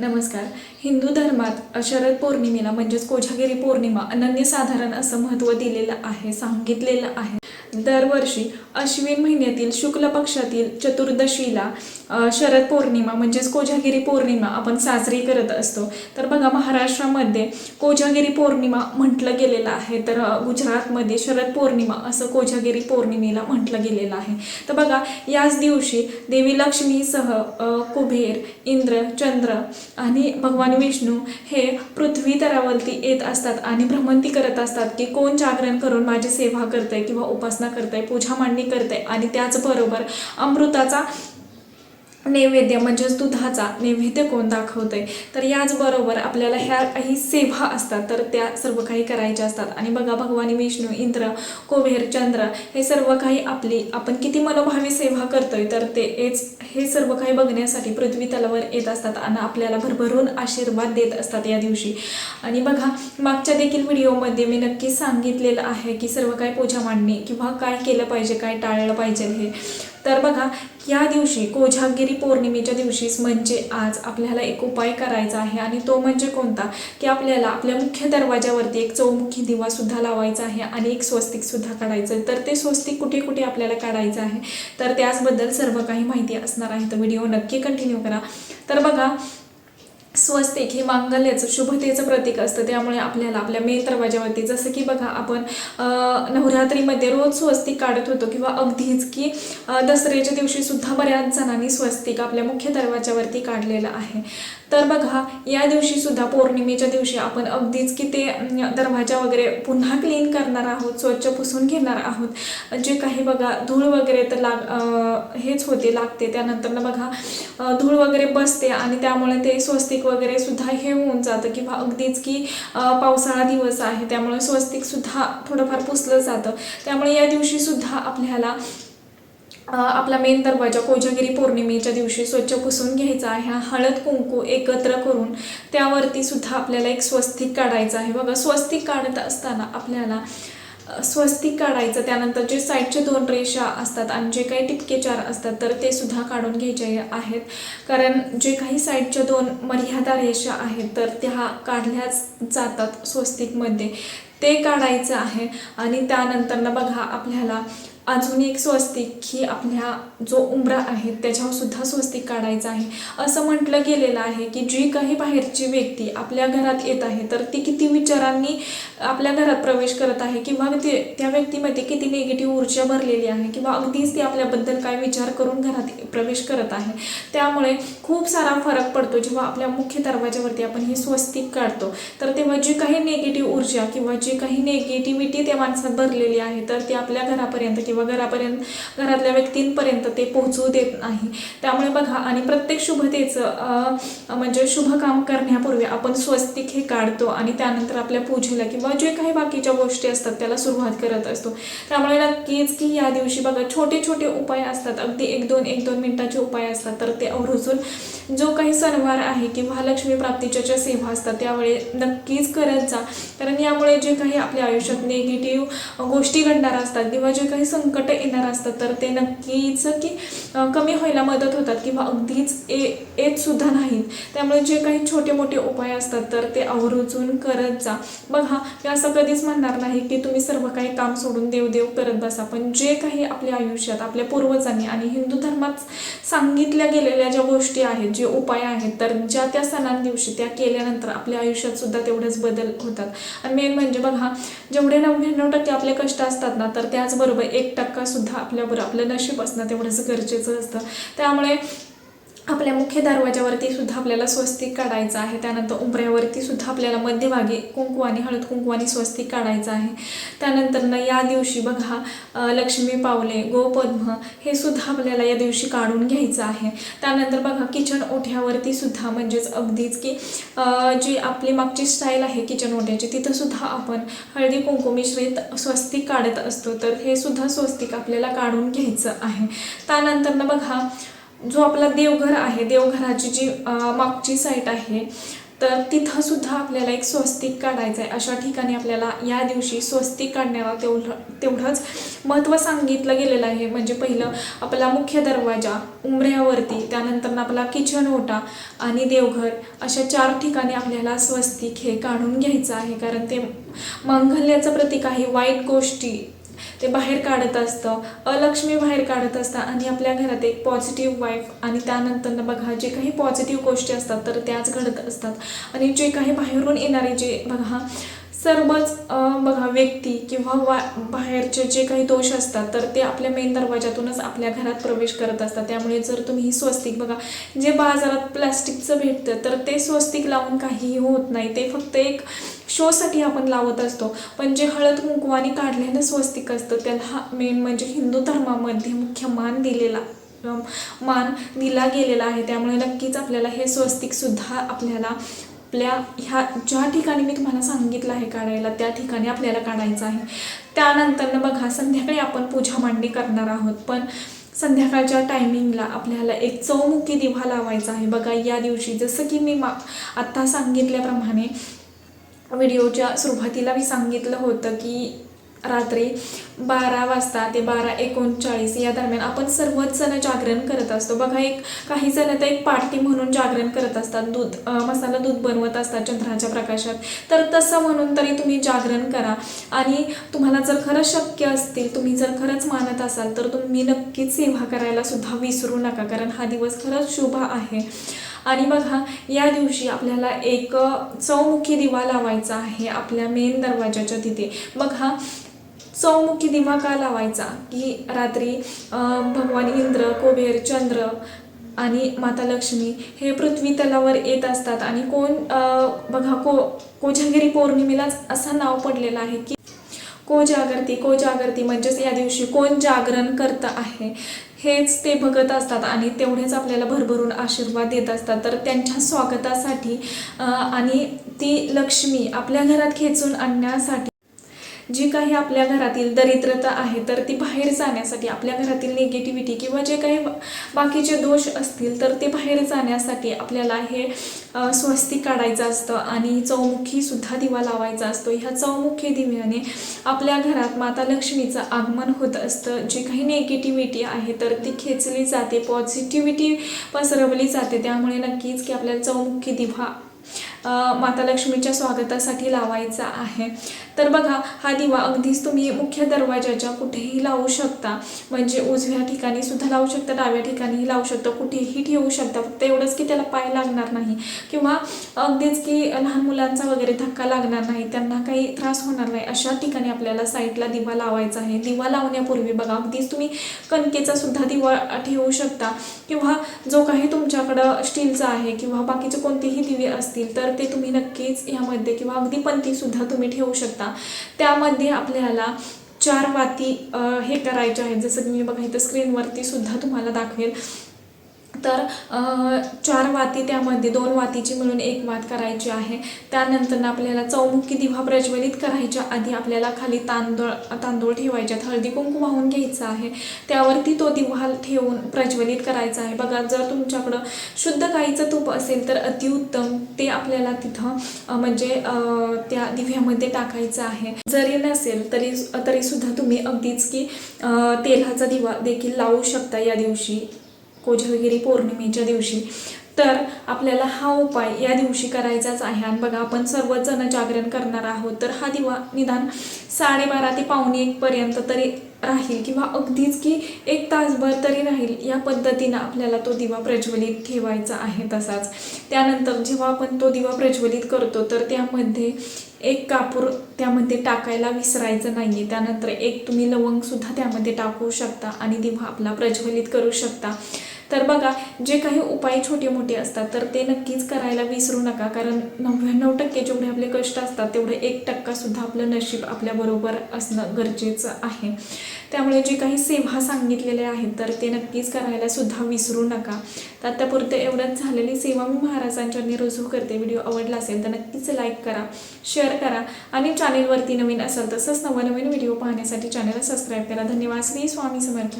नमस्कार. हिंदू धर्मात शरद पौर्णिमेला म्हणजेच कोजागिरी पौर्णिमा अनन्यसाधारण असं महत्त्व दिलेलं आहे सांगितलेलं आहे. दरवर्षी अश्विन महिन्यातील शुक्ल पक्षातील चतुर्दशीला शरद पौर्णिमा म्हणजेच कोजागिरी पौर्णिमा आपण साजरी करत असतो. तर बघा महाराष्ट्रामध्ये कोजागिरी पौर्णिमा म्हटलं गेलेलं आहे तर गुजरातमध्ये शरद पौर्णिमा असं कोजागिरी पौर्णिमेला म्हटलं गेलेलं आहे. तर बघा याच दिवशी देवी लक्ष्मीसह कुबेर इंद्र चंद्र आणि भगवान विष्णू हे पृथ्वी तरावरती येत असतात आणि भ्रमंती करत असतात की कोण जागरण करून माझी सेवा करतंय किंवा उपासना करताय पूजा मांडणी करताय आणि त्याचबरोबर अमृताचा नैवेद्य म्हणजेच दुधाचा नैवेद्य कोण दाखवतंय? तर याचबरोबर आपल्याला ह्या काही सेवा असतात तर त्या सर्व काही करायच्या असतात. आणि बघा भगवानी विष्णू इंद्र कुबेर चंद्र हे सर्व काही आपली आपण किती मनोभावी सेवा करतोय तर ते हेच हे सर्व काही बघण्यासाठी पृथ्वी तलावर येत असतात आणि आपल्याला भरभरून आशीर्वाद देत असतात या दिवशी. आणि बघा मागच्या देखील व्हिडिओमध्ये मी नक्की सांगितलेलं आहे की सर्व काही पूजा मांडणे किंवा काय केलं पाहिजे काय टाळलं पाहिजे हे. तर बघा या दिवशी कोजागिरी पौर्णिमेच्या दिवशीच म्हणजे आज आपल्याला एक उपाय करायचा आहे. आणि तो म्हणजे कोणता? की आपल्याला आपल्या मुख्य दरवाजावरती एक चौमुखी दिवा सुद्धा लावायचा आहे आणि एक स्वस्तिक सुद्धा काढायचं आहे. तर ते स्वस्तिक कुठे कुठे आपल्याला काढायचं आहे? तर त्याचबद्दल सर्व काही माहिती असणार आहे. तर व्हिडिओ नक्की कंटिन्यू करा. तर बघा स्वस्तिक हे मांगल्याचं शुभतेचं प्रतीक असतं. त्यामुळे आपल्याला आपल्या मेन दरवाजावरती जसं की बघा आपण नवरात्रीमध्ये रोज स्वस्तिक काढत होतो किंवा अगदीच की दसऱ्याच्या दिवशीसुद्धा बऱ्याच जणांनी स्वस्तिक आपल्या मुख्य दरवाजावरती काढलेलं आहे. तर बघा या दिवशीसुद्धा पौर्णिमेच्या दिवशी आपण अगदीच की ते दरवाजा वगैरे पुन्हा क्लीन करणार आहोत स्वच्छ पुसून घेणार आहोत. जे काही बघा धूळ वगैरे तर लाग हेच होते लागते. त्यानंतर बघा धूळ वगैरे बसते आणि त्यामुळे ते स्वस्तिक वगैरे सुद्धा हे होऊन जातं किंवा अगदीच की पावसाळा दिवस आहे त्यामुळे स्वस्तिक सुद्धा थोडंफार पुसलं जातं. त्यामुळे या दिवशी सुद्धा आपल्याला आपला मेन दरवाजा कोजागिरी पौर्णिमेच्या दिवशी स्वच्छ पुसून घ्यायचा आहे. हा हळद कुंकू एकत्र करून त्यावरती सुद्धा आपल्याला एक स्वस्तिक काढायचं आहे. बघा स्वस्तिक काढत असताना आपल्याला स्वस्तिक काढायचं त्यानंतर जे साईडचे दोन रेषा असतात आणि जे काही टिपके चार असतात तर ते सुद्धा काढून घ्यायचे आहेत. कारण जे काही साईडच्या दोन मर्यादा रेषा आहेत तर त्या काढल्याच जातात स्वस्तिकमध्ये. ते काढायचं आहे आणि त्यानंतर ना बघा आपल्याला अजून एक स्वस्तिक ही आपल्या जो उमरा आहे त्याच्यावर सुद्धा स्वस्तिक काढायचं आहे. असं म्हटलं गेलेलं आहे की जी काही बाहेरची व्यक्ती आपल्या घरात येत आहे तर ती किती विचारांनी आपल्या घरात प्रवेश करत आहे किंवा ते त्या व्यक्तीमध्ये किती निगेटिव्ह ऊर्जा भरलेली आहे किंवा अगदीच ती आपल्याबद्दल काय विचार करून घरात प्रवेश करत आहे. त्यामुळे खूप सारा फरक पडतो जेव्हा आपल्या मुख्य दरवाजावरती आपण ही स्वस्तिक काढतो. तर तेव्हा जी काही निगेटिव्ह ऊर्जा किंवा जी काही निगेटिव्हिटी त्या माणसात भरलेली आहे तर ती आपल्या घरापर्यंत किंवा किंवा घरापर्यंत घरातल्या व्यक्तींपर्यंत ते पोहोचू देत नाही. त्यामुळे बघा आणि प्रत्येक शुभतेचं म्हणजे शुभ काम करण्यापूर्वी आपण स्वस्तिक हे काढतो आणि त्यानंतर आपल्या पूजेला किंवा जे काही बाकीच्या गोष्टी असतात त्याला सुरुवात करत असतो. त्यामुळे नक्कीच की या दिवशी बघा छोटे छोटे उपाय असतात. अगदी एक दोन एक दोन मिनिटाचे उपाय असतात. तर ते आवर्जून जो काही सणवार आहे किंवा लक्ष्मी प्राप्तीच्या ज्या सेवा असतात त्यावेळी नक्कीच करत जा. कारण यामुळे जे काही आपल्या आयुष्यात निगेटिव्ह गोष्टी घडणार असतात किंवा जे काही सं संकट येणार असतात तर ते नक्कीच की कमी व्हायला मदत होतात किंवा अगदीच ए येतसुद्धा नाहीत. त्यामुळे जे काही छोटे मोठे उपाय असतात तर ते आवर्जून करत जा. बघा मी असं कधीच म्हणणार नाही की तुम्ही सर्व काही काम सोडून देवदेव करत बसा पण जे काही आपल्या आयुष्यात आपल्या पूर्वजांनी आणि हिंदू धर्मात सांगितल्या गेलेल्या ज्या गोष्टी आहेत जे उपाय आहेत तर ज्या त्या सणांदिवशी त्या केल्यानंतर आपल्या आयुष्यात सुद्धा तेवढेच बदल होतात. आणि मेन म्हणजे बघा जेवढे नव्याण्णव टक्के आपले कष्ट असतात ना तर त्याचबरोबर एक टक्का सुद्धा आपल्यावर आपलं नशीब असणं तेवढंच गरजेचं असतं. त्यामुळे आपल्या मुख्य दरवाजावरती सुद्धा आपल्याला स्वस्तिक काढायचं आहे. त्यानंतर उंबऱ्यावरती सुद्धा आपल्याला मध्यभागी कुंकू आणि हळद कुंकू आणि स्वस्तिक काढायचं आहे. त्यानंतरनं या दिवशी बघा लक्ष्मी पावले गोपद्म हे सुद्धा आपल्याला या दिवशी काढून घ्यायचं आहे. त्यानंतर बघा किचन ओठ्यावरती सुद्धा म्हणजेच अगदीच की जी आपली मागची स्टाईल आहे किचन ओठ्याची तिथंसुद्धा आपण हळदी कुंकू मिश्रित स्वस्तिक काढत असतो. तर हे सुद्धा स्वस्तिक आपल्याला काढून घ्यायचं आहे. त्यानंतरनं बघा जो आपला देवघर आहे देवघराची जी मागची साईट आहे तर तिथं सुद्धा आपल्याला एक स्वस्तिक काढायचं आहे. अशा ठिकाणी आपल्याला या दिवशी स्वस्तिक काढण्याला तेवढं तेवढंच महत्त्व सांगितलं गेलेलं आहे. म्हणजे पहिलं आपला मुख्य दरवाजा उंबऱ्यावरती त्यानंतर आपला किचन ओटा आणि देवघर अशा चार ठिकाणी आपल्याला स्वस्तिक हे काढून घ्यायचं आहे. कारण ते मांगल्याचं प्रतीक आहे वाईट गोष्टी. ते बाहेर काढत असतं अलक्ष्मी बाहेर काढत असतं आणि आपल्या घरात एक पॉझिटिव्ह वाईफ आणि त्यानंतर बघा जे काही पॉझिटिव्ह गोष्टी असतात तर त्याच घडत असतात. आणि जे काही बाहेरून येणारे जे बघा सर्वच बघा व्यक्ती किंवा वा बाहेरचे जे काही दोष असतात तर ते आपल्या मेन दरवाजातूनच आपल्या घरात प्रवेश करत असतात. त्यामुळे जर तुम्ही ही स्वस्तिक बघा जे बाजारात प्लॅस्टिकचं भेटतं तर ते स्वस्तिक लावून काहीही होत नाही. ते फक्त एक शोसाठी आपण लावत असतो. पण जे हळद कुंकवाने काढलेलं स्वस्तिक असतं त्याला हा मेन म्हणजे हिंदू धर्मामध्ये मुख्य मान दिलेला मान दिला गेलेला आहे. त्यामुळे नक्कीच आपल्याला हे स्वस्तिकसुद्धा आपल्याला आपल्या ह्या ज्या ठिकाणी मी तुम्हाला सांगितलं आहे काढायला त्या ठिकाणी आपल्याला काढायचं आहे. त्यानंतर बघा संध्याकाळी आपण पूजा मांडणी करणार आहोत पण संध्याकाळच्या टायमिंगला आपल्याला एक चौमुखी दिवा लावायचा आहे. बघा या दिवशी जसं की मी मा आत्ता सांगितल्याप्रमाणे व्हिडिओच्या सुरुवातीला मी सांगितलं होतं की रात्री बारा वाजता ते बारा एकोणचाळीस या दरम्यान आपण सर्वच जण जागरण करत असतो. बघा एक काही जण तर एक पार्टी म्हणून जागरण करत असतात. दूध मसाला दूध बनवत असतात चंद्राच्या प्रकाशात. तर तसं म्हणून तरी तुम्ही जागरण करा. आणि तुम्हाला जर खरंच शक्य असतील तुम्ही जर खरंच मानत असाल तर तुम्ही नक्कीच सेवा करायला सुद्धा विसरू नका कारण हा दिवस खरंच शुभ आहे. आणि बघा या दिवशी आपल्याला एक चौमुखी दिवा लावायचा आहे आपल्या मेन दरवाजाच्या तिथे. बघा चौमुखी दिवा का लावायचा? की रात्री भगवान इंद्र कुबेर चंद्र आणि माता लक्ष्मी हे पृथ्वी तलावर येत असतात. आणि कोण बघा को कोजागिरी पौर्णिमेलाच असं नाव पडलेलं आहे की को जागरती को जागरती म्हणजेच या दिवशी कोण जागरण करतं आहे हेच ते बघत असतात आणि तेवढेच आपल्याला भरभरून आशीर्वाद देत असतात. तर त्यांच्या स्वागतासाठी आणि ती लक्ष्मी आपल्या घरात खेचून आणण्यासाठी जी काही आपल्या घरातील दरिद्रता आहे तर ती बाहेर जाण्यासाठी आपल्या घरातील निगेटिव्हिटी किंवा जे काही बाकीचे दोष असतील तर ते बाहेर जाण्यासाठी आपल्याला हे स्वस्ती स्वस्तिक काढायचं असतं आणि चौमुखीसुद्धा दिवा लावायचा असतो. ह्या चौमुखी दिव्याने आपल्या घरात माता लक्ष्मीचं आगमन होत असतं. जी काही निगेटिव्हिटी आहे तर ती खेचली जाते पॉझिटिव्हिटी पसरवली जाते. त्यामुळे नक्कीच की आपल्याला चौमुखी दिवा माता लक्ष्मीच्या स्वागतासाठी लावायचा आहे. तर बघा हा दिवा अगदीच तुम्ही मुख्य दरवाजाच्या कुठेही लावू शकता. म्हणजे उजव्या ठिकाणी सुद्धा लावू शकता डाव्या ठिकाणीही लावू शकता कुठेही ठेवू शकता. फक्त एवढंच की त्याला पाय लागणार नाही. किंवा अगदीच की लहान मुलांचा वगैरे धक्का लागणार नाही. त्यांना काही त्रास होणार नाही. अशा ठिकाणी आपल्याला साईडला दिवा लावायचा आहे. दिवा लावण्यापूर्वी बघा अगदीच तुम्ही कणकेचा सुद्धा दिवा ठेवू शकता. किंवा जो काही तुमच्याकडं स्टीलचा आहे किंवा बाकीचे कोणतेही दिवे असतील तर ते तुम्ही नक्कीच ह्यामध्ये किंवा अगदी पंथीसुद्धा तुम्ही ठेवू शकता. त्यामध्ये आपल्याला चार वाती हे करायचे आहेत. जसं की मी बघा इथं स्क्रीनवरती सुद्धा तुम्हाला दाखवेल तर चार वाती त्यामध्ये दोन वातीची मिळून एक वात करायची आहे. त्यानंतर आपल्याला चौमुखी दिवा प्रज्वलित करायच्या आधी आपल्याला खाली तांदूळ तांदूळ ठेवायच्यात हळदी कुंकू वाहून घ्यायचं आहे. त्यावरती तो दिवा ठेवून प्रज्वलित करायचा आहे. बघा जर तुमच्याकडं शुद्ध गाईचं तूप असेल तर अतिउत्तम ते आपल्याला तिथं म्हणजे त्या दिव्यामध्ये टाकायचं आहे. जरी नसेल तरी तरीसुद्धा तुम्ही अगदीच की तेलाचा दिवा देखील लावू शकता या दिवशी. कोजागिरी पौर्णिमेच्या दिवशी. तर आपल्याला हा उपाय या दिवशी करायचाच आहे. आणि बघा आपण सर्वच जण जागरण करणार आहोत. तर हा दिवा निदान साडेबारा ते पावणे एकपर्यंत तरी राहील किंवा अगदीच की एक तासभर तरी राहील. या पद्धतीनं आपल्याला तो दिवा प्रज्वलित ठेवायचा आहे तसाच. त्यानंतर जेव्हा आपण तो दिवा प्रज्वलित करतो तर त्यामध्ये एक कापूर त्यामध्ये टाकायला विसरायचं नाही आहे त्यानंतर एक तुम्ही लवंगसुद्धा त्यामध्ये टाकू शकता आणि दिवा आपला प्रज्वलित करू शकता. तर बघा जे काही उपाय छोटे मोठे असतात तर ते नक्कीच करायला विसरू नका. कारण नव्याण्णव टक्के जेवढे आपले कष्ट असतात तेवढे एक टक्कासुद्धा आपलं नशीब आपल्याबरोबर असणं गरजेचं आहे. त्यामुळे जे काही सेवा सांगितलेल्या आहेत तर ते नक्कीच करायला सुद्धा विसरू नका. तर आतापुरते एवढंच झालेली सेवा मी महाराजांच्या रुजू करते. व्हिडिओ आवडला असेल तर नक्कीच लाईक करा शेअर करा आणि चॅनेलवरती नवीन असेल तसंच नवनवीन व्हिडिओ पाहण्यासाठी चॅनलला सबस्क्राईब करा. धन्यवाद. श्री स्वामी समर्थ.